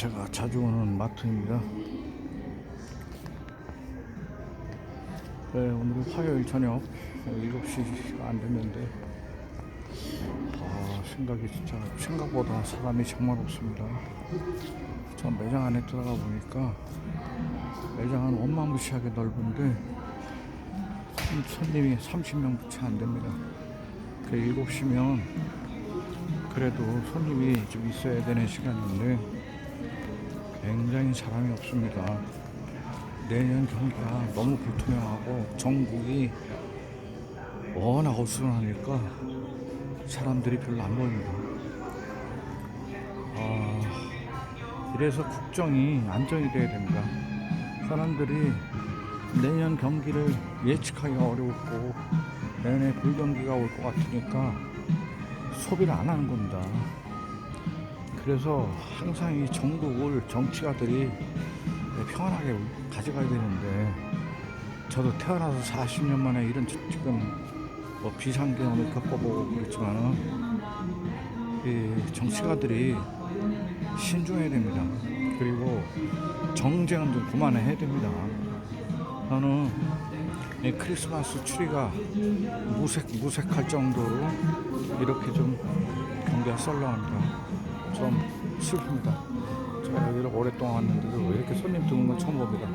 제가 자주 오는 마트입니다. 네, 오늘은 화요일 저녁 7시가 안 됐는데 아, 생각이 진짜 생각보다 사람이 정말 없습니다. 전 매장 안에 들어가 보니까 매장은 원만무시하게 넓은데 손- 손님이 30명 채안 됩니다. 그 7시면 그래도 손님이 좀 있어야 되는 시간인데 굉장히 사람이 없습니다. 내년 경기가 너무 불투명하고 전국이 워낙 어수선하니까 사람들이 별로 안 보입니다. 아, 이래서 국정이 안정이 돼야 됩니다. 사람들이 내년 경기를 예측하기가 어렵고 내년에 불경기가 올 것 같으니까 소비를 안 하는 겁니다. 그래서 항상 이 전국을 정치가들이 평안하게 가져가야 되는데 저도 태어나서 40년 만에 이런 지- 지금 뭐 비상경험을 겪어보고 그랬지만은 이 정치가들이 신중해야 됩니다. 그리고 정쟁은 좀 그만해야 됩니다. 나는 이 크리스마스 추리가 무색 무색할 정도로 이렇게 좀 경기가 썰렁합니다. 좀 슬픕니다. 제가 여기를 오랫동안 왔는데도 이렇게 손님 드문 건 처음 봅니다.